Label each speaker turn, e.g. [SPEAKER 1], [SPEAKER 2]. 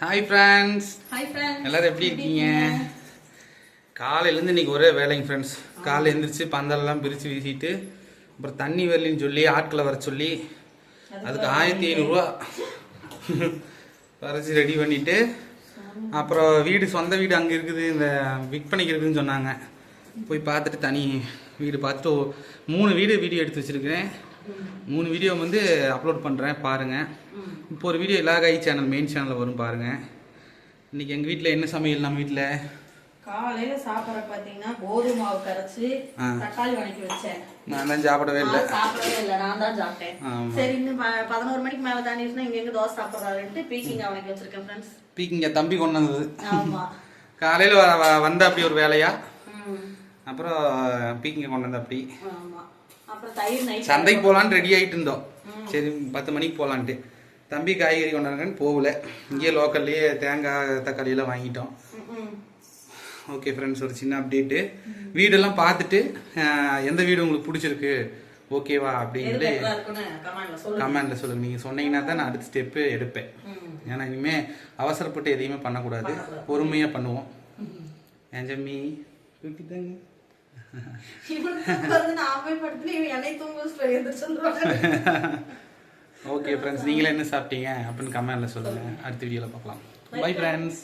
[SPEAKER 1] Hi friends
[SPEAKER 2] hi friends
[SPEAKER 1] எல்லாரும் எப்படி இருக்கீங்க? காலையிலேருந்து இன்னைக்கு ஒரே வேலைங்க ஃப்ரெண்ட்ஸ் காலைல எழுந்திரிச்சு பந்தலெல்லாம் பிரித்து வீசிட்டு அப்புறம் தண்ணி வரலின்னு சொல்லி ஆட்களை வர சொல்லி அதுக்கு ஆயிரத்தி ஐநூறுரூவா வரைச்சி ரெடி பண்ணிட்டு அப்புறம் வீடு சொந்த வீடு அங்கே இருக்குது இந்த விற்பனைக்கு இருக்குதுன்னு சொன்னாங்க. போய் பார்த்துட்டு தனி வீடு பார்த்துட்டு மூணு வீடு வீடியோ எடுத்து வச்சிருக்கிறேன். மூணு வீடியோ வந்து அப்லோட் பண்ணுறேன் பாருங்கள் இப்போ ஒரு வீடியோ இலாகாய் சேனல் மெயின் சேனலில் வரும் பாருங்கள் இன்னைக்கு எங்கள் வீட்டில் என்ன சமையல் நம்ம வீட்டில்
[SPEAKER 2] காலையில சாப்பிட பாத்தீங்கன்னா கோதுமை மாவு கரைச்சு. தக்காளி வணக்கி வச்சேன்.
[SPEAKER 1] நான் தான் சாப்பிடவே இல்லை.
[SPEAKER 2] சாப்பிடவே இல்லை நான் தான் சாப்பிட்டேன். சரி இன்னும் பதினோரு மணிக்கு மேல தாண்டிடுச்சுன்னா இங்க எங்க தோசை சாப்பிடுறாருன்ட்டு பீக்கிங் வணக்கி வச்சிருக்கேன் ஃப்ரெண்ட்ஸ்
[SPEAKER 1] பீக்கிங்க தம்பி கொண்டு வந்தது.
[SPEAKER 2] ஆமா.
[SPEAKER 1] காலையில் வந்த அப்படி ஒரு வேலையா? அப்புறம் பீக்கிங்க கொண்டு வந்த அப்படி.
[SPEAKER 2] ஆமா. அப்புறம் தயிர் நைட்
[SPEAKER 1] சந்தைக்கு போகலான்னு ரெடி ஆகிட்டு இருந்தோம். சரி பத்து மணிக்கு போகலான்ட்டு தம்பி காய்கறி கொண்டாங்கன்னு போகல. இங்கேயே லோக்கல்லையே தேங்காய் தக்காளி எல்லாம் வாங்கிட்டோம். ஓகே ஃப்ரெண்ட்ஸ் ஒரு சின்ன அப்டேட்டு வீடெல்லாம் பார்த்துட்டு எந்த வீடு உங்களுக்கு பிடிச்சிருக்கு? ஓகேவா அப்படின்னு
[SPEAKER 2] கமெண்ட்ல சொல்லுங்க.
[SPEAKER 1] கமெண்ட்ல சொல்லுங்க. நீங்கள் சொன்னீங்கன்னா தான் நான் அடுத்த ஸ்டெப்பு எடுப்பேன். ஏன்னா இனிமே அவசரப்பட்டு எதையுமே பண்ணக்கூடாது. பொறுமையாக பண்ணுவோம். ஏன் ஜம்மி? தூக்கிட்டாங்க ஓகே ஃப்ரெண்ட்ஸ் நீங்களே என்ன சாப்பிட்டீங்க அப்படின்னு கமெண்ட்ல சொல்லுங்க. அடுத்த வீடியோல பார்க்கலாம். Bye friends